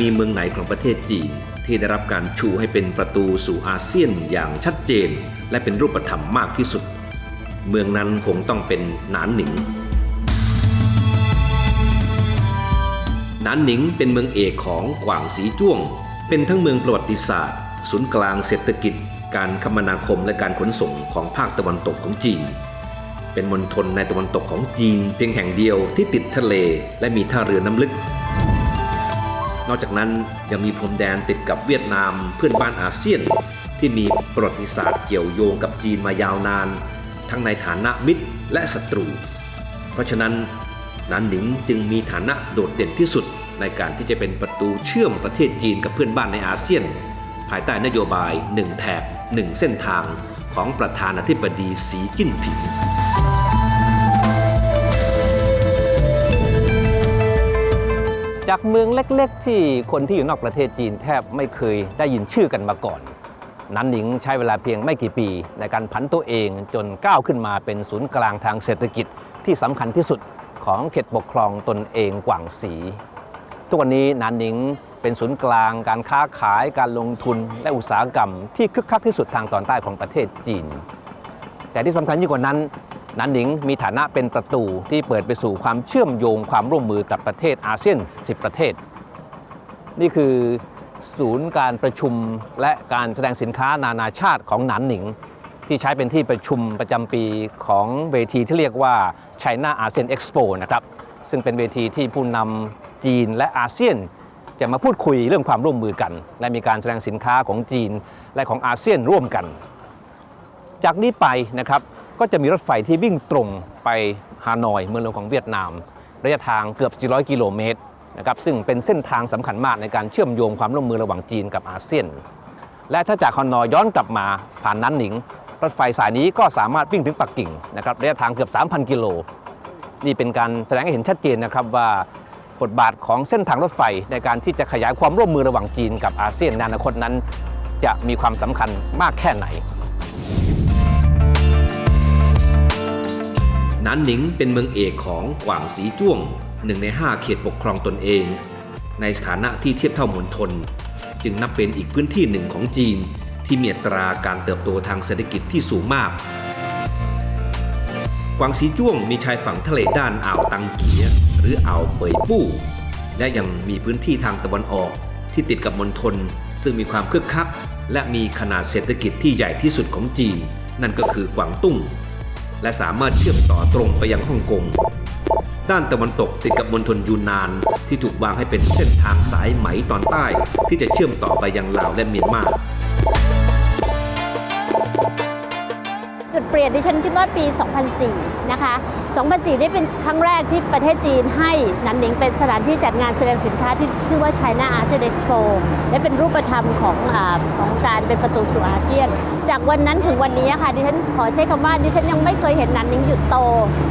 มีเมืองไหนของประเทศจีน ที่ได้รับการชูให้เป็นประตูสู่อาเซียนอย่างชัดเจน และเป็นรูปธรรมมากที่สุด เมืองนั้นคงต้องเป็นหนานหนิงหนานหนิงเป็นเมืองเอกของกวางสีจ้วง เป็นทั้งเมืองประวัติศาสตร์ ศูนย์กลางเศรษฐกิจ การคมนาคมและการขนส่งของภาคตะวันตกของจีน เป็นมณฑลในตะวันตกของจีน เพียงแห่งเดียวที่ติดทะเลและมีท่าเรือน้ำลึก นอกจากนั้นยังมีพรมแดนติดกับเวียดนามเพื่อนบ้านอาเซียน ที่มีประวัติศาสตร์เกี่ยวโยงกับจีนมายาวนาน ทั้งในฐานะมิตรและศัตรู เพราะฉะนั้นนานหนิงจึงมีฐานะโดดเด่นที่สุดในการที่จะเป็นประตูเชื่อมประเทศจีนกับเพื่อนบ้านในอาเซียน ภายใต้นโยบาย 1 แถบ 1 เส้นทางของประธานาธิบดีสีจิ้นผิง จากเมืองเล็กๆ ที่คนที่อยู่นอกประเทศจีนแทบไม่เคยได้ยินชื่อกันมาก่อน นันหนิงใช้เวลาเพียงไม่กี่ปี ในการผันตัวเองจนก้าวขึ้นมาเป็นศูนย์กลางทางเศรษฐกิจที่สำคัญที่สุดของเขตปกครองตนเองกวางสี ทุกวันนี้นันหนิงเป็นศูนย์กลางการค้าขายการลงทุนและอุตสาหกรรม ที่คึกคักที่สุดทางตอนใต้ของประเทศจีน แต่ที่สำคัญยิ่งกว่านั้น นันหนิงมีฐานะเป็นประตูที่เปิดไปสู่ความเชื่อมโยงความร่วมมือกับประเทศอาเซียน 10 ประเทศ นี่คือศูนย์การประชุมและการแสดงสินค้านานาชาติของหนานหนิง ที่ใช้เป็นที่ประชุมประจำปีของเวทีที่เรียกว่า China ASEAN Expo นะครับซึ่งเป็นเวทีที่ผู้นำจีนและอาเซียน จะมาพูดคุยเรื่องความร่วมมือกัน และมีการแสดงสินค้าของจีนและของอาเซียนร่วมกัน จากนี้ไปนะครับ ก็จะมีรถไฟที่วิ่งตรงไปฮานอยเมืองหลวงของเวียดนาม ระยะทางเกือบ 400 กิโลเมตรนะครับซึ่งเป็นเส้นทางสำคัญมากในการเชื่อมโยงความร่วมมือระหว่างจีนกับอาเซียน และถ้าจากฮานอยย้อนกลับมาผ่านนั้นหนิง รถไฟสายนี้ก็สามารถวิ่งถึงปักกิ่งนะครับระยะทางเกือบ 3,000 กิโล นี่เป็นการแสดงให้เห็นชัดเจนนะครับว่าบทบาทของเส้นทางรถไฟในการที่จะขยายความร่วมมือระหว่างจีนกับอาเซียนในอนาคตนั้น จะมีความสำคัญมากแค่ไหน นานหนิงเป็นเมืองเอกของกวางสีจ้วงหนึ่งใน 5 เขตปกครองตนเอง ในสถานะที่เทียบเท่ามณฑลจึงนับเป็นอีกพื้นที่หนึ่งของจีน ที่มีอัตราการเติบโตทางเศรษฐกิจที่สูงมากกวางสีจ้วงมีชายฝั่งทะเลด้านอ่าวตังเกียหรืออ่าวเปยปู้ และยังมีพื้นที่ทางตะวันออกที่ติดกับมณฑลซึ่งมีความคึกคัก และมีขนาดเศรษฐกิจที่ใหญ่ที่สุดของจีน นั่นก็คือกวางตุ้ง และสามารถเชื่อมต่อตรงไปยังฮ่องกง ด้านตะวันตกติดกับมณฑลยูนนาน ที่ถูกวางให้เป็นเส้นทางสายไหมตอนใต้ ที่จะเชื่อมต่อไปยังลาวและเมียนมา เปลี่ยนที่ฉันคิดว่าปี 2004 นะคะ 2004นี่เป็นครั้งแรกที่ประเทศจีนให้นันหนิงเป็นสถานที่จัดงานแสดงสินค้าที่ชื่อว่า China ASEAN Expo และเป็นรูปธรรมของอของการเป็นประตูสู่อาเซียน จากวันนั้นถึงวันนี้ค่ะดิฉันขอใช้คำว่าดิฉันยังไม่เคยเห็นนันหนิงหยุดโต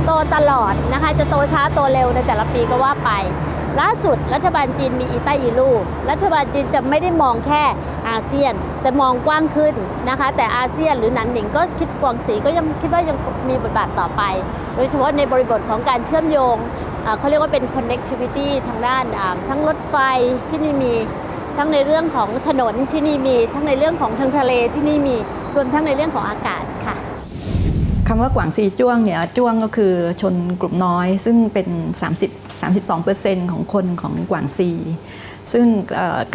โตตลอดนะคะ จะโตช้าโตเร็วในแต่ละปีก็ว่าไป ล่าสุดรัฐบาลจีนมีอีใต้อีลูรัฐบาลจีนจะไม่ได้มองแค่อาเซียน แต่มองกว้างขึ้นนะคะ แต่อาเซียนหรือหนันหนิงก็คิดกวางสีก็ยังคิดว่ายังมีบทบาทต่อไป โดยเฉพาะในบริบทของการเชื่อมโยงเขาเรียกว่าเป็น connectivity ทางด้านทั้งรถไฟที่นี่มีทั้งในเรื่องของถนนที่นี่มีทั้งในเรื่องของทางทะเลที่นี่มีรวมทั้งในเรื่องของอากาศค่ะ คำว่ากวางซีจ้วงเนี่ยจ้วงก็คือชนกลุ่มน้อย ซึ่งเป็น 30 32%ของคนของกวางซี ซึ่ง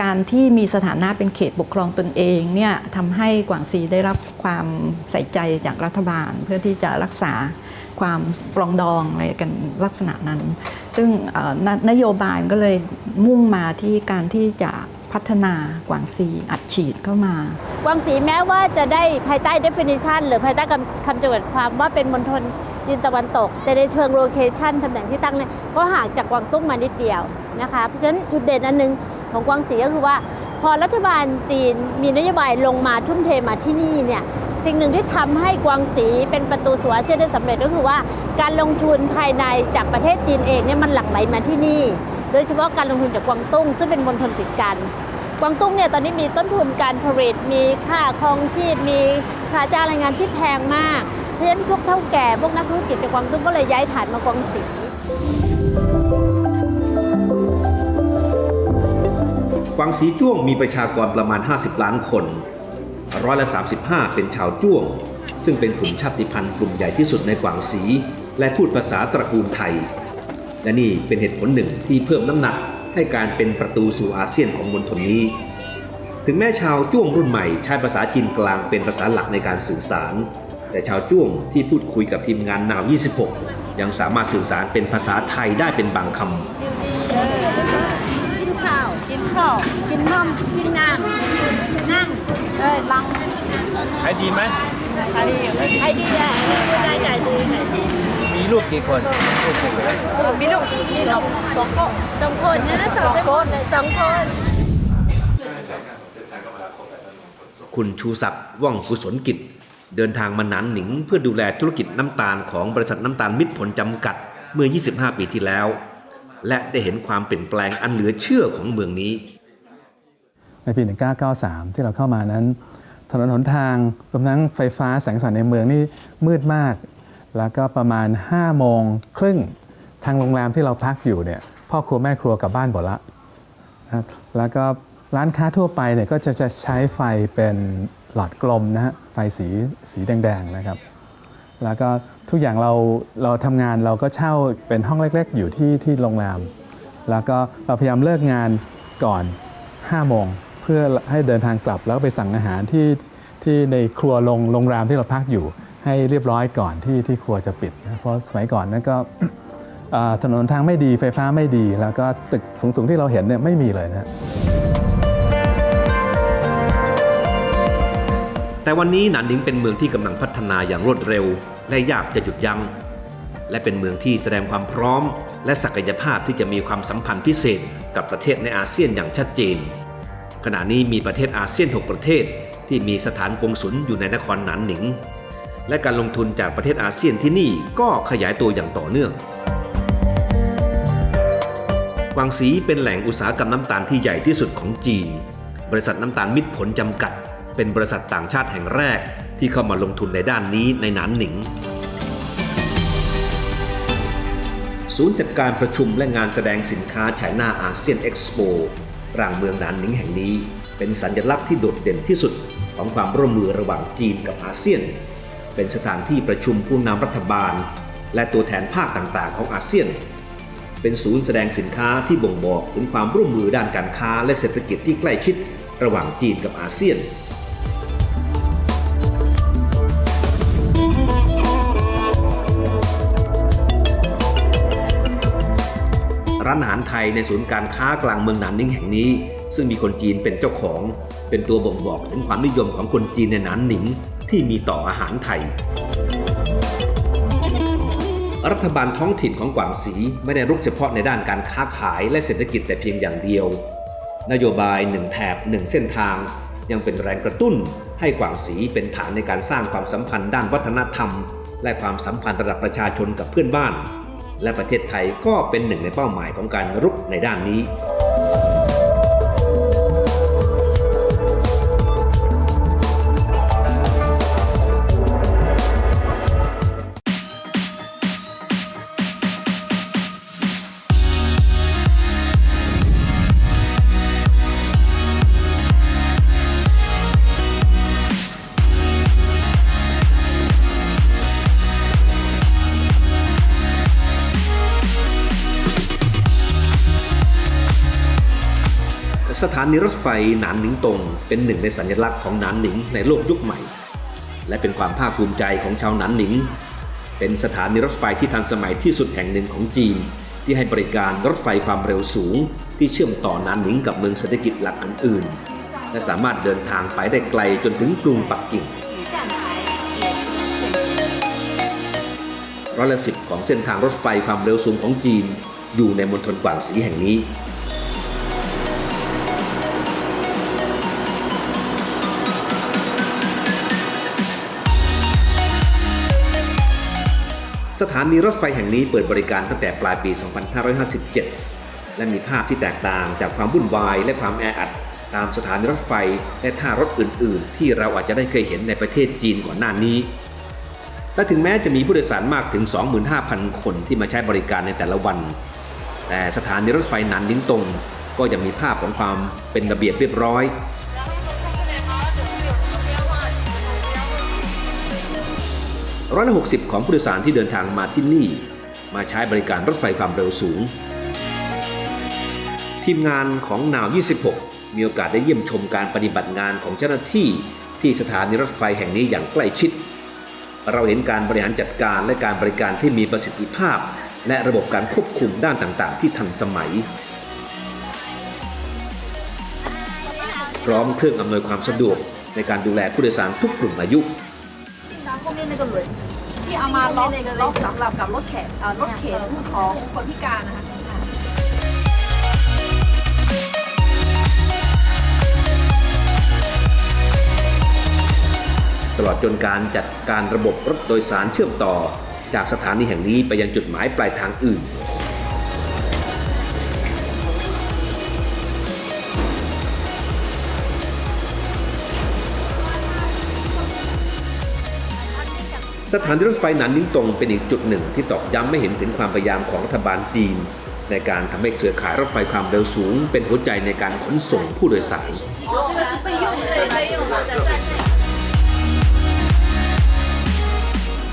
การที่มีสถานะเป็นเขตปกครองตนเองเนี่ยทำให้กวางซีได้รับความใส่ใจจากรัฐบาล เพื่อที่จะรักษาความปรองดองอะไรกันลักษณะนั้น ซึ่งนโยบายก็เลยมุ่งมาที่การที่จะ พัฒนากวางซีอัดฉีดเข้ามากวางสีแม้ว่าจะได้ภายใต้ definition หรือภายใต้คำคำจำกัดความว่าเป็นมณฑลจีนตะวันตก แต่ในเชิง location ตำแหน่งที่ตั้งเนี่ยก็ห่างจากกวางตุ้งมานิดเดียวนะคะเพราะฉะนั้นจุดเด่นอันหนึ่งของกวางสีก็คือว่า พอรัฐบาลจีนมีนโยบายลงมาทุ่มเทมาที่นี่เนี่ยสิ่งหนึ่งที่ทำให้กวางสีเป็นประตูสู่อาเซียนได้สำเร็จก็คือว่า การลงทุนภายในจากประเทศจีนเองเนี่ยมันหลั่งไหลมาที่นี่ โดยเฉพาะการลงทุนจากกวางตุ้ง ซึ่งเป็นมณฑลติดกัน กวางตุ้งเนี่ยตอนนี้มีต้นทุนการผลิต มีค่าครองชีพ มีค่าจ้างแรงงานที่แพงมาก เพราะฉะนั้นพวกเท่าแก่พวกนักธุรกิจจากกวางตุ้งก็เลยย้ายฐานมากวางสีกวางสีจ้วงมีประชากรประมาณ 50 ล้านคน ร้อยละ 35 เป็นชาวจ้วง ซึ่งเป็นกลุ่มชาติพันธุ์กลุ่มใหญ่ที่สุดในกวางสี และพูดภาษาตระกูลไทย และนี่เป็นเหตุผลหนึ่งที่เพิ่มน้ำหนักให้การเป็นประตูสู่อาเซียนของมณฑลนี้ ถึงแม้ชาวจ้วงรุ่นใหม่ใช้ภาษาจีนกลางเป็นภาษาหลักในการสื่อสาร แต่ชาวจ้วงที่พูดคุยกับทีมงานนาว 26 ยังสามารถสื่อสารเป็นภาษาไทยได้เป็นบางคำกินข้าว กินข้าว กินนมกินน้ำนั่งเอ้ยลังขายดีไหมไอ้ดีไอ้ดีได้ได้ดีไก่ดี มีลูกกี่คนลูกกี่คนมีลูกมีลูกสองคนสองคนนะสองคนสองคนคุณชูศักดิ์ว่องกุศลกิจ เดินทางมาหนานหนิง เพื่อดูแลธุรกิจน้ำตาลของบริษัทน้ำตาลมิตรผลจำกัดเมื่อ 25 ปีที่แล้ว และได้เห็นความเปลี่ยนแปลงอันเหลือเชื่อของเมืองนี้ ในปี 1993 ที่เราเข้ามานั้น ถนนหนทางรวมทั้งไฟฟ้าแสงสว่างในเมืองนี่มืดมาก แล้วก็ประมาณ5โมงครึ่งทางโรงแรมที่เราพักอยู่เนี่ยพ่อครัวแม่ครัวกลับบ้านหมดละนะครับแล้วก็ร้านค้าทั่วไปเนี่ยก็จะจะใช้ไฟเป็นหลอดกลมนะฮะไฟสีสีแดงๆนะครับ แล้วก็ทุกอย่างเราเราทำงานเราก็เช่าเป็นห้องเล็กๆ อยู่ที่ที่โรงแรม แล้วก็เราพยายามเลิกงานก่อน 5 โมง เพื่อให้เดินทางกลับแล้วไปสั่งอาหารที่ที่ในครัวโรงโรงแรมที่เราพักอยู่ ให้เรียบร้อยก่อนที่ที่ครัวจะปิดนะเพราะสมัยก่อนนั้นก็ถนนทางไม่ดีไฟฟ้าไม่ดี แล้วก็ตึกสูงๆที่เราเห็นเนี่ยไม่มีเลยนะแต่วันนี้หนานหนิงเป็นเมืองที่กำลังพัฒนาอย่างรวดเร็ว และยากจะหยุดยัง้งและเป็นเมืองที่แสดงความพร้อม และศักยภาพที่จะมีความสัมพันธ์พิเศษกับประเทศในอาเซียนอย่างชัดเจน ขณะนี้มีประเทศอาเซียน 6 ประเทศที่มีสถานกงสุลอยู่ในนครหนานหนิง และการลงทุนจากประเทศอาเซียนที่นี่ก็ขยายตัวอย่างต่อเนื่องกวางซีเป็นแหล่งอุตสาหกรรมน้ำตาลที่ใหญ่ที่สุดของจีน บริษัทน้ำตาลมิตรผลจำกัด เป็นบริษัทต่างชาติแห่งแรกที่เข้ามาลงทุนในด้านนี้ในหนานหนิง ศูนย์จัดการประชุมและงานแสดงสินค้าไชน่าอาเซียนเอ็กซ์โปรางเมืองหนานหนิงแห่งนี้ เป็นสัญลักษณ์ที่โดดเด่นที่สุดของความร่วมมือระหว่างจีนกับอาเซียน เป็นสถานที่ประชุมผู้นำรัฐบาล และตัวแทนภาคต่างๆ ของอาเซียน เป็นศูนย์แสดงสินค้าที่บ่งบอกถึงความร่วมมือด้านการค้าและเศรษฐกิจที่ใกล้ชิดระหว่างจีนกับอาเซียนร้านอาหารไทยในศูนย์การค้ากลางเมืองหนานนิงแห่งนี้ ซึ่งมีคนจีนเป็นเจ้าของ เป็นตัวบ่งบอกถึงความนิยมของคนจีนในหนานหนิง ที่มีต่ออาหารไทย รัฐบาลท้องถิ่นของกวางสีไม่ได้รุกเฉพาะในด้านการค้าขายและเศรษฐกิจแต่เพียงอย่างเดียว นโยบายหนึ่งแถบหนึ่งเส้นทาง ยังเป็นแรงกระตุ้น ให้กวางสีเป็นฐานในการสร้างความสัมพันธ์ด้านวัฒนธรรม และความสัมพันธ์ระดับประชาชนกับเพื่อนบ้าน และประเทศไทยก็เป็นหนึ่งในเป้าหมายของการรุกในด้านนี้านีรถไฟหนานหนิงตง เป็นหนึ่งในสัญลักษณ์ของหนานหนิงในโลกยุคใหม่ และเป็นความภาคภูมิใจของชาวหนานหนิง เป็นสถานีรถไฟที่ทันสมัยที่สุดแห่งหนึ่งของจีน ที่ให้บริการรถไฟความเร็วสูง ที่เชื่อมต่อหนานหนิงกับเมืองเศรษฐกิจหลักอื่นๆ และสามารถเดินทางไปได้ไกลจนถึงกรุงปักกิ่งร้อยละสิบของเส้นทางรถไฟความเร็วสูงของจีน อยู่ในมณฑลกวางสีแห่งนี้ สถานีรถไฟแห่งนี้เปิดบริการตั้งแต่ปลายปี 2557 และมีภาพที่แตกต่างจากความวุ่นวายและความแออัด ตามสถานีรถไฟและท่ารถอื่น ๆ ที่เราอาจจะได้เคยเห็นในประเทศจีนก่อนหน้านี้ และถึงแม้จะมีผู้โดยสารมากถึง 25,000 คนที่มาใช้บริการในแต่ละวัน แต่สถานีรถไฟนานนิ้งตงก็ยังมีภาพของความเป็นระเบียบเรียบร้อย ร้อยละ60ของผู้โดยสารที่เดินทางมาที่นี่ มาใช้บริการรถไฟความเร็วสูง ทีมงานของนาว 26 มีโอกาสได้เยี่ยมชมการปฏิบัติงานของเจ้าหน้าที่ที่สถานีรถไฟแห่งนี้อย่างใกล้ชิด เราเห็นการบริหารจัดการและการบริการที่มีประสิทธิภาพ และระบบการควบคุมด้านต่างๆ ที่ทันสมัย พร้อมเครื่องอำนวยความสะดวกในการดูแลผู้โดยสารทุกกลุ่มอายุ 后面那个轮ที่เอามาล็อกล็อกสำหรับกับรถแขนเอ่อรถเข็นของคนพิการนะคะ ตลอดจนการจัดการระบบรถโดยสารเชื่อมต่อ จากสถานีแห่งนี้ไปยังจุดหมายปลายทางอื่น สถานีรถไฟหนานนิงตงเป็นอีกจุดหนึ่งที่ตอกย้ำไม่เห็นถึงความพยายามของรัฐบาลจีน ในการทำให้เครือข่ายรถไฟความเร็วสูง เป็นหัวใจในการขนส่งผู้โดยสาร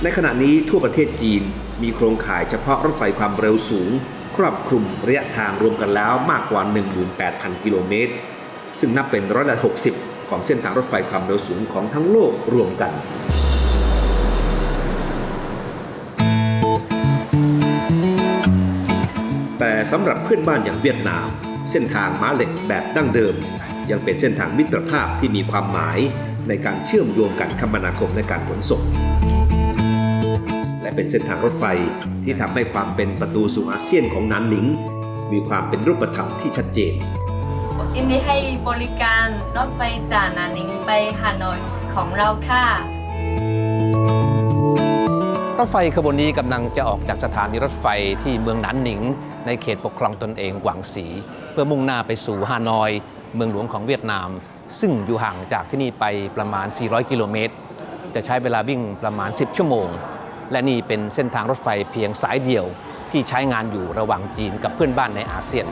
ในขณะนี้ทั่วประเทศจีนมีโครงข่ายเฉพาะรถไฟความเร็วสูง ครอบคลุมระยะทางรวมกันแล้วมากกว่า 18,000 กิโลเมตร ซึ่งนับเป็นร้อยละ 60 ของเส้นทางรถไฟความเร็วสูงของทั้งโลกรวมกัน สำหรับเพื่อนบ้านอย่างเวียดนาม เส้นทางม้าเหล็กแบบดั้งเดิม ยังเป็นเส้นทางมิตรภาพที่มีความหมายในการเชื่อมโยงกันคมนาคมและการขนส่ง และเป็นเส้นทางรถไฟที่ทำให้ความเป็นประตูสู่อาเซียนของนานหนิง มีความเป็นรูปธรรมที่ชัดเจนยินดีให้บริการรถไฟจากนานิงไปฮานอยของเราค่ะรถไฟขบวนนี้กำลังจะออกจากสถานีรถไฟที่เมืองหนานหนิง ในเขตปกครองตนเองกวางสี เพื่อมุ่งหน้าไปสู่ฮานอย เมืองหลวงของเวียดนาม ซึ่งอยู่ห่างจากที่นี่ไปประมาณ 400 กิโลเมตร จะใช้เวลาวิ่งประมาณ 10 ชั่วโมง และนี่เป็นเส้นทางรถไฟเพียงสายเดียวที่ใช้งานอยู่ระหว่างจีนกับเพื่อนบ้านในอาเซียน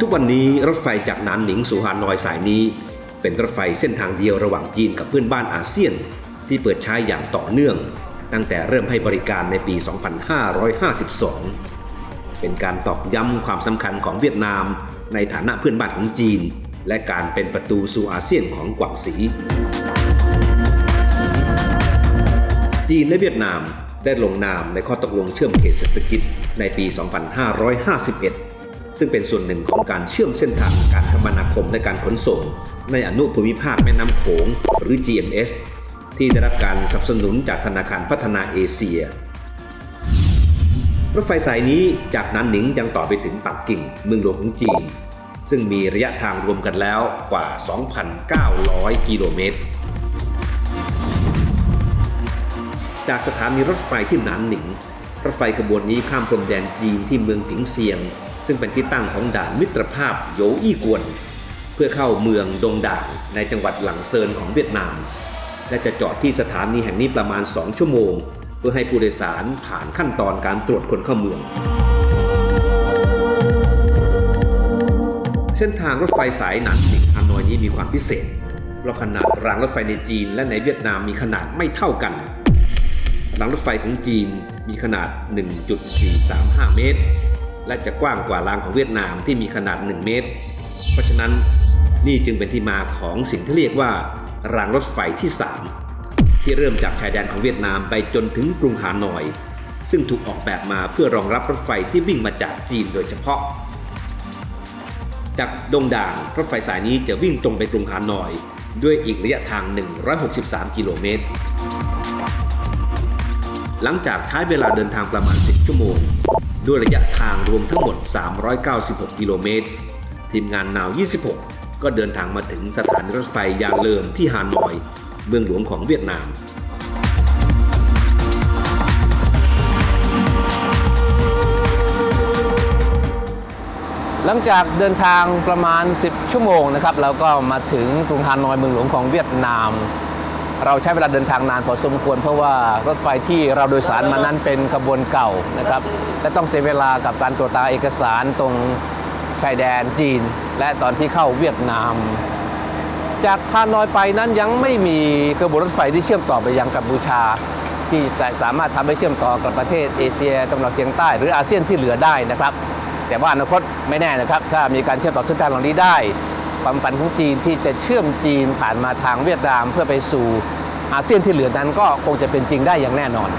ทุกวันนี้รถไฟจากนานหนิงสู่ฮานอยสายนี้ เป็นรถไฟเส้นทางเดียวระหว่างจีนกับเพื่อนบ้านอาเซียน ที่เปิดใช้อย่างต่อเนื่อง ตั้งแต่เริ่มให้บริการในปี 2552 เป็นการตอกย้ำความสำคัญของเวียดนาม ในฐานะเพื่อนบ้านของจีน และการเป็นประตูสู่อาเซียนของกวางสีจีนและเวียดนามได้ลงนามในข้อตกลงเชื่อมเขตเศรษฐกิจในปี 2551 ซึ่งเป็นส่วนหนึ่งของการเชื่อมเส้นทางการคมนาคมและการขนส่ง ในอนุภูมิภาคแม่น้ำโขงหรือ GMS ที่ได้รับการสนับสนุนจากธนาคารพัฒนาเอเชีย รถไฟสายนี้จากนันหนิงยังต่อไปถึงปักกิ่งเมืองหลวงของจีน ซึ่งมีระยะทางรวมกันแล้วกว่า 2,900 กิโลเมตร จากสถานีรถไฟที่หนานหนิง รถไฟขบวนนี้ข้ามพรมแดนจีนที่เมืองผิงเซียง ซึ่งเป็นที่ตั้งของด่านมิตรภาพโยอี้กวน เพื่อเข้าเมืองดงด่านในจังหวัดหลังเซินของเวียดนาม และจะจอดที่สถานีแห่งนี้ประมาณ 2 ชั่วโมง เพื่อให้ผู้โดยสารผ่านขั้นตอนการตรวจคนเข้าเมือง เส้นทางรถไฟสายหนานหิงฮานอยนี้มีความพิเศษเพราะขนาดรางรถไฟในจีนและในเวียดนามมีขนาดไม่เท่ากัน รางรถไฟของจีนมีขนาด 1.435 เมตร และจะกว้างกว่ารางของเวียดนามที่มีขนาด 1 เมตร เพราะฉะนั้นนี่จึงเป็นที่มาของสิ่งที่เรียกว่า รางรถไฟที่ 3 ที่เริ่มจากชายแดนของเวียดนามไปจนถึงกรุงฮานอย ซึ่งถูกออกแบบมาเพื่อรองรับรถไฟที่วิ่งมาจากจีนโดยเฉพาะ จากดงด่างรถไฟสายนี้จะวิ่งตรงไปกรุงฮานอย ด้วยอีกระยะทาง 163 กิโลเมตร หลังจากใช้เวลาเดินทางประมาณ 10 ชั่วโมง ด้วยระยะทางรวมทั้งหมด 396 กิโลเมตรทีมงานนาว 26 ก็เดินทางมาถึงสถานีรถไฟยานเลิมที่ฮานอย เมืองหลวงของเวียดนามหลังจากเดินทางประมาณ 10 ชั่วโมงนะครับเราก็มาถึงกรุงฮานอยเมืองหลวงของเวียดนาม เราใช้เวลาเดินทางนานพอสมควร เพราะว่ารถไฟที่เราโดยสารมานั้นเป็นขบวนเก่านะครับและต้องเสียเวลากับการตรวจตาเอกสารตรง ชายแดนจีน และตอนที่เข้าเวียดนาม จากฮานอยไปนั้นยังไม่มีขบวนรถไฟที่เชื่อมต่อไปยังกัมพูชา ที่จะสามารถทำให้เชื่อมต่อกับประเทศเอเชียตะวันออกเฉียงใต้หรืออาเซียนที่เหลือได้นะครับ แต่ว่าอนาคตไม่แน่นะครับ ถ้ามีการเชื่อมต่อเส้นทางเหล่านี้ได้ ความฝันของจีนที่จะเชื่อมจีนผ่านมาทางเวียดนามเพื่อไปสู่อาเซียนที่เหลือนั้นก็คงจะเป็นจริงได้อย่างแน่นอน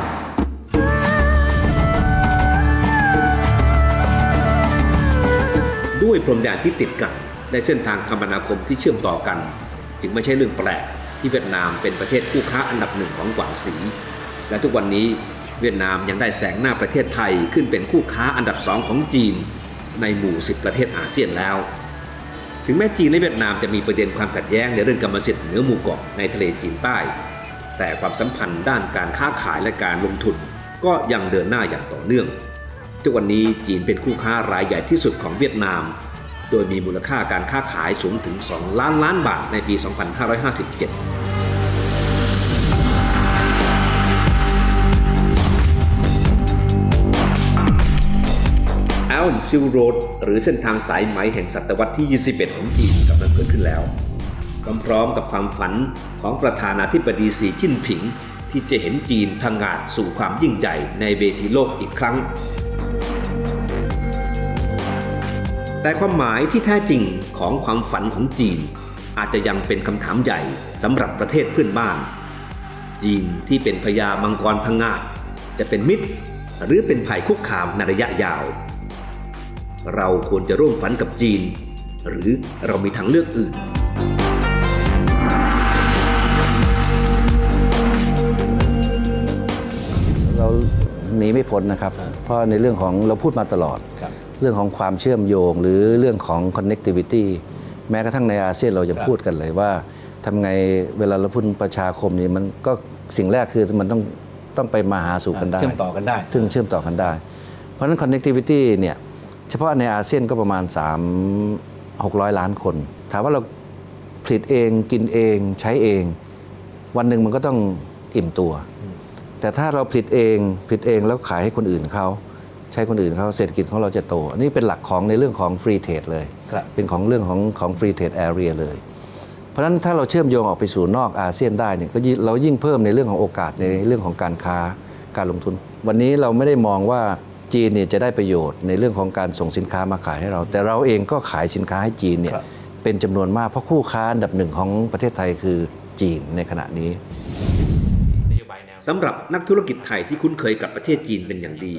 ด้วยพรมแดนที่ติดกันในเส้นทางคมนาคมที่เชื่อมต่อกัน จึงไม่ใช่เรื่องแปลกที่เวียดนามเป็นประเทศคู่ค้าอันดับหนึ่งของกวางสี และทุกวันนี้เวียดนามยังได้แสงหน้าประเทศไทยขึ้นเป็นคู่ค้าอันดับสองของจีน ในหมู่ 10 ประเทศอาเซียนแล้ว ถึงแม้จีนและเวียดนามจะมีประเด็นความขัดแย้งในเรื่องกรรมสิทธิ์เหนือหมู่เกาะในทะเลจีนใต้ แต่ความสัมพันธ์ด้านการค้าขายและการลงทุนก็ยังเดินหน้าอย่างต่อเนื่อง ทุกวันนี้จีนเป็นคู่ค้ารายใหญ่ที่สุดของเวียดนาม โดยมีมูลค่าการค้าขายสูงถึง 2 ล้านล้านบาทในปี 2557แอลซิลโรดหรือเส้นทางสายไหมแห่งศตวรรษที่ 21 ของจีนกำลังเกิดขึ้นแล้ว พร้อมๆกับความฝันของประธานาธิบดีสีจิ้นผิง ที่จะเห็นจีนพังงาดสู่ความยิ่งใหญ่ในเวทีโลกอีกครั้ง แต่ความหมายที่แท้จริงของความฝันของจีน อาจจะยังเป็นคำถามใหญ่สำหรับประเทศเพื่อนบ้าน จีนที่เป็นพญามังกรพังงาดจะเป็นมิตร หรือเป็นภัยคุกคามในระยะยาว เราควรจะร่วมฝันกับจีน หรือเรามีทางเลือกอื่นเราหนีไม่พ้นนะครับ เพราะในเรื่องของเราพูดมาตลอด เรื่องของความเชื่อมโยง หรือเรื่องของ connectivity แม้กระทั่งในอาเซียนเราจะพูดกันเลยว่าทำไงเวลาเราพูดประชาคมนี่มันก็สิ่งแรกคือมันต้องต้องไปมาหาสู่กันได้ เชื่อมต่อกันได้ซึ่งเชื่อมต่อกันได้ เพราะฉะนั้น connectivity เนี่ยเฉพาะในอาเซียนก็ประมาณ 3 600 ล้านคน ถามว่าเราผลิตเองกินเองใช้เอง วันหนึ่งมันก็ต้องอิ่มตัว แต่ถ้าเราผลิตเองผลิตเองแล้วขายให้คนอื่นเขา ใช้คนอื่นเขาเศรษฐกิจของเราจะโต อันนี้เป็นหลักของในเรื่องของฟรีเทรดเลย ครับ เป็นของเรื่องของของฟรีเทรดแอเรียเลย เพราะฉะนั้นถ้าเราเชื่อมโยงออกไปสู่นอกอาเซียนได้เนี่ยก็ยิ่งเรายิ่งเพิ่มในเรื่องของโอกาสในเรื่องของการค้าการลงทุน วันนี้เราไม่ได้มองว่าจีนเนี่ยจะได้ประโยชน์ในเรื่องของการส่งสินค้ามาขายให้เรา แต่เราเองก็ขายสินค้าให้จีนเนี่ยเป็นจำนวนมากเพราะคู่ค้าอันดับหนึ่งของประเทศไทยคือจีนในขณะนี้ สำหรับนักธุรกิจไทยที่คุ้นเคยกับประเทศจีนเป็นอย่างดี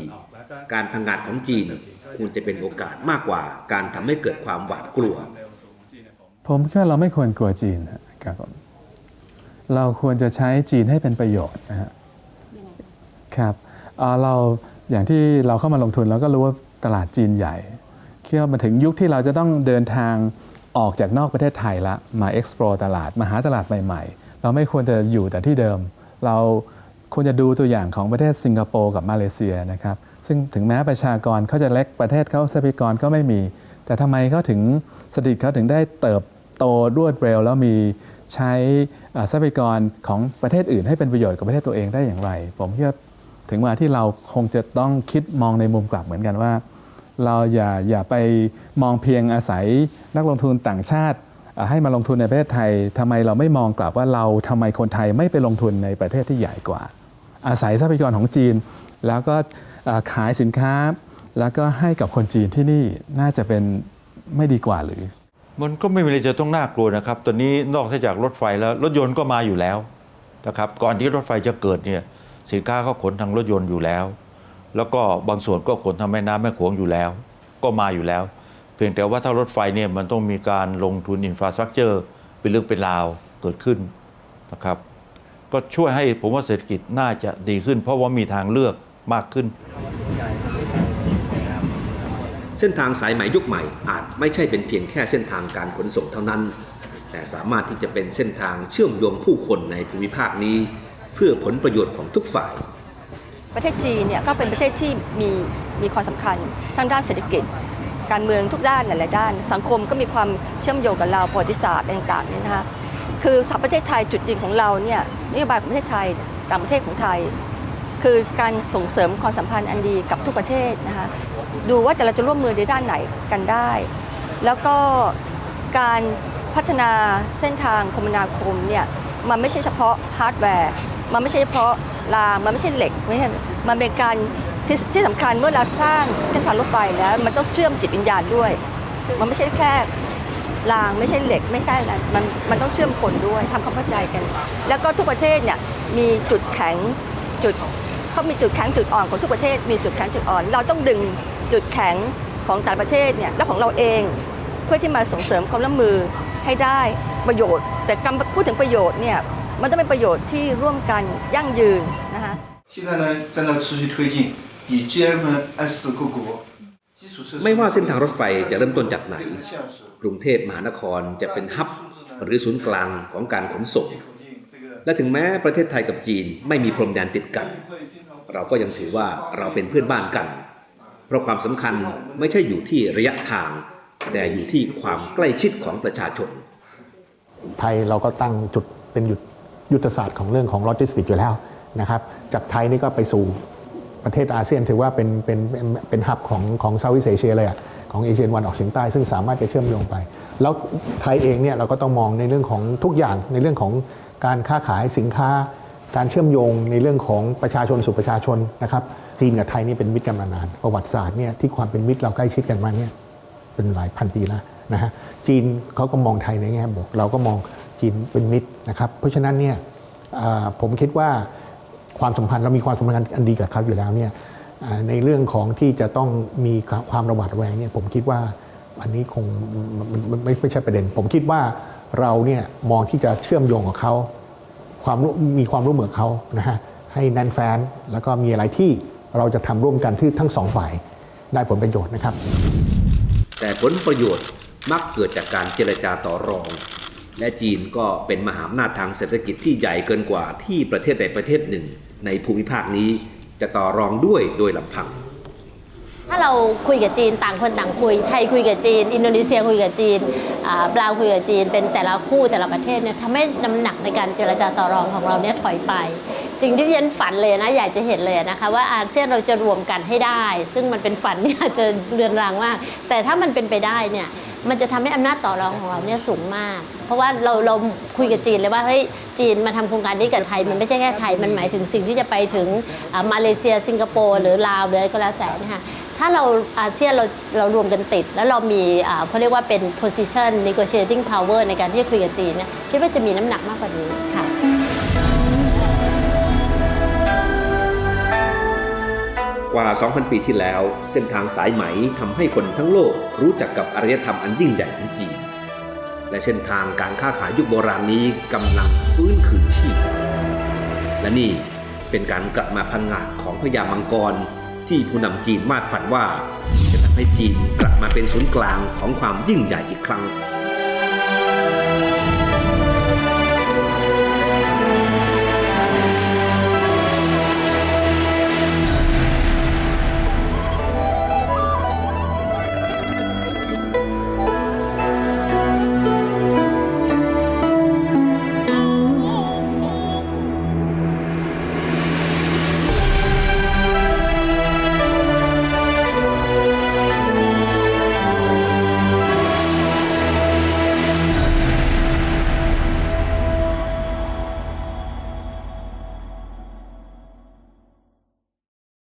การพังงาดของจีนควรจะเป็นโอกาสมากกว่าการทำให้เกิดความหวาดกลัว ผมคิดว่าเราไม่ควรกลัวจีนครับผมเราควรจะใช้จีนให้เป็นประโยชน์นะฮะครับเราอย่างที่เราเข้ามาลงทุนเราก็รู้ว่าตลาดจีนใหญ่คิดว่ามาถึงยุคที่เราจะต้องเดินทางออกจากนอกประเทศไทยละมา explore ตลาดมาหาตลาดใหม่ ๆ เราไม่ควรจะอยู่แต่ที่เดิม เราควรจะดูตัวอย่างของประเทศสิงคโปร์กับมาเลเซียนะครับ ซึ่งถึงแม้ประชากรเขาจะเล็กประเทศเขาทรัพยากรก็ไม่มี แต่ทำไมเขาถึงเศรษฐกิจเขาถึงได้เติบโตรวดเร็ว แล้วมีใช้ทรัพยากรของประเทศอื่น ให้เป็นประโยชน์กับประเทศตัวเองได้อย่างไร ผมคิดว่าถึงเวลาที่เราคงจะต้องคิดมองในมุมกลับเหมือนกันว่า เราอย่าอย่าไปมองเพียงอาศัยนักลงทุนต่างชาติ ให้มาลงทุนในประเทศไทยทำไมเราไม่มองกลับว่าเราทำไมคนไทยไม่ไปลงทุนในประเทศที่ใหญ่กว่า อาศัยทรัพยากรของจีน แล้วก็ ขายสินค้า แล้วก็ให้กับคนจีนที่นี่น่าจะเป็นไม่ดีกว่าหรือ มันก็ไม่มีอะไรจะต้องน่ากลัวนะครับ ตอนนี้นอกจากรถไฟแล้วรถยนต์ก็มาอยู่แล้วนะครับ ก่อนที่รถไฟจะเกิดเนี่ยสินค้าก็ขนทางรถยนต์อยู่แล้ว แล้วก็บางส่วนก็ขนทางแม่น้ำแม่โขงอยู่แล้ว ก็มาอยู่แล้ว เพียงแต่ว่าถ้ารถไฟเนี่ยมันต้องมีการลงทุนอินฟราสตรักเจอร์เป็นเรื่องเป็นราวเกิดขึ้นนะครับ ก็ช่วยให้ผมว่าเศรษฐกิจน่าจะดีขึ้น เพราะว่ามีทางเลือก มากขึ้น เส้นทางสายไหมยุคใหม่อาจไม่ใช่เป็นเพียงแค่เส้นทางการขนส่งเท่านั้น แต่สามารถที่จะเป็นเส้นทางเชื่อมโยงผู้คนในภูมิภาคนี้ เพื่อผลประโยชน์ของทุกฝ่าย ประเทศจีนเนี่ยก็เป็นประเทศที่มีมีความสำคัญทั้งด้านเศรษฐกิจ การเมืองทุกด้านหลายๆด้าน สังคมก็มีความเชื่อมโยงกับเราประวัติศาสตร์อะไรต่างๆเนี่ยนะคะคือสประเทศไทยจุดยืนของเราเนี่ยนโยบายของประเทศไทยต่างประเทศของไทย คือการส่งเสริมความสัมพันธ์อันดีกับทุกประเทศนะคะดูว่าจะเราจะร่วมมือในด้านไหนกันได้ แล้วก็การพัฒนาเส้นทางคมนาคมเนี่ยมันไม่ใช่เฉพาะฮาร์ดแวร์ มันไม่ใช่เฉพาะรางมันไม่ใช่เหล็กไม่ใช่มันเป็นการที่ที่สำคัญเมื่อเราสร้างเส้นทางรถไฟแล้วมันต้องเชื่อมจิตวิญญาณด้วย มันไม่ใช่แค่รางไม่ใช่เหล็กไม่ใช่อะไรมันมันต้องเชื่อมคนด้วยทำความเข้าใจกัน แล้วก็ทุกประเทศเนี่ยมีจุดแข็ง จุดเขามีจุดแข็งจุดอ่อนของทุกประเทศ มีจุดแข็งจุดอ่อน เราต้องดึงจุดแข็งของแต่ละประเทศเนี่ยและของเราเอง เพื่อที่มาส่งเสริมความร่วมมือให้ได้ประโยชน์ แต่การพูดถึงประโยชน์เนี่ยมันต้องเป็นประโยชน์ที่ร่วมกันยั่งยืนนะคะ 现在呢，在那持续推进，以 GMS 各国基础设施 ไม่ว่าเส้นทางรถไฟจะเริ่มต้นจากไหน กรุงเทพมหานครจะเป็นฮับ หรือศูนย์กลางของการขนส่ง และถึงแม้ประเทศไทยกับจีนไม่มีพรมแดนติดกัน เราก็ยังถือว่าเราเป็นเพื่อนบ้านกัน เพราะความสำคัญไม่ใช่อยู่ที่ระยะทาง แต่อยู่ที่ความใกล้ชิดของประชาชน ไทยเราก็ตั้งจุดเป็นยุทธยุทธศาสตร์ของเรื่องของโลจิสติกอยู่แล้วนะครับจากไทยนี่ก็ไปสู่ประเทศอาเซียนถือว่าเป็นเป็นเป็นเป็นฮับของของเซาท์อีสเอเชียเลยอะของเอเชียวันออกเฉียงใต้ซึ่งสามารถจะเชื่อมโยงไป แล้วไทยเองเนี่ยเราก็ต้องมองในเรื่องของทุกอย่างในเรื่องของ การค้าขายสินค้า การเชื่อมโยงในเรื่องของประชาชนสู่ประชาชนนะครับจีนกับไทยนี่เป็นมิตรกันมานาน ประวัติศาสตร์เนี่ยที่ความเป็นมิตรเราใกล้ชิดกันมาเนี่ยเป็นหลายพันปีแล้วนะฮะจีนเขาก็มองไทยในแง่บวกเราก็มองจีนเป็นมิตรนะครับเพราะฉะนั้นเนี่ยผมคิดว่าความสัมพันธ์เรามีความสัมพันธ์อันดีกับเขาอยู่แล้วเนี่ยในเรื่องของที่จะต้องมีความระหวาดระแวงเนี่ยผมคิดว่าอันนี้คงมันไม่ใช่ประเด็น ผมคิดว่า เราเนี่ยมองที่จะเชื่อมโยงกับเขาความมีความร่วมมือกับเขานะฮะให้แน่นแฟนแล้วก็มีอะไรที่เราจะทำร่วมกันที่ทั้งสองฝ่ายได้ผลประโยชน์นะครับ แต่ผลประโยชน์มักเกิดจากการเจรจาต่อรอง และจีนก็เป็นมหาอำนาจทางเศรษฐกิจที่ใหญ่เกินกว่าที่ประเทศใดประเทศหนึ่ง ในภูมิภาคนี้จะต่อรองด้วยโดยลำพัง ถ้าเราคุยกับจีนต่างคนต่างคุย ไทยคุยกับจีน อินโดนีเซียคุยกับจีนอ่าบราวคุยกับจีน เป็นแต่ละคู่แต่ละประเทศเนี่ยทำให้น้ำหนักในการเจรจาต่อรองของเราเนี่ยถอยไป สิ่งที่ดิฉันฝันเลยนะอยากจะเห็นเลยนะคะว่าอาเซียนเราจะรวมกันให้ได้ ซึ่งมันเป็นฝันที่อาจจะเรือนรางมาก แต่ถ้ามันเป็นไปได้เนี่ยมันจะทำให้อำนาจต่อรองของเราเนี่ยสูงมาก เพราะว่าเราเราคุยกับจีนเลยว่าเฮ้ยจีนมาทำโครงการนี้กับไทย มันไม่ใช่แค่ไทย มันหมายถึงสิ่งที่จะไปถึงมาเลเซีย สิงคโปร์หรือลาวหรืออะไรก็แล้วแต่นะคะ ถ้าเราอาเซียนเราเรารวมกันติด แล้วเรามีอ่าเขาเรียกว่าเป็น position negotiating power ในการที่จะคุยกับจีนเนี่ยคิดว่าจะมีน้ำหนักมากกว่านี้ค่ะกว่า 2,000 ปีที่แล้ว เส้นทางสายไหมทำให้คนทั้งโลกรู้จักกับอารยธรรมอันยิ่งใหญ่ของจีน และเส้นทางการค้าขายยุคโบราณนี้กำลังฟื้นคืนชีพและนี่เป็นการกลับมาพังงาดของพญามังกร ที่ผู้นำจีนวาดฝันว่า จะทำให้จีนกลับมาเป็นศูนย์กลางของความยิ่งใหญ่อีกครั้ง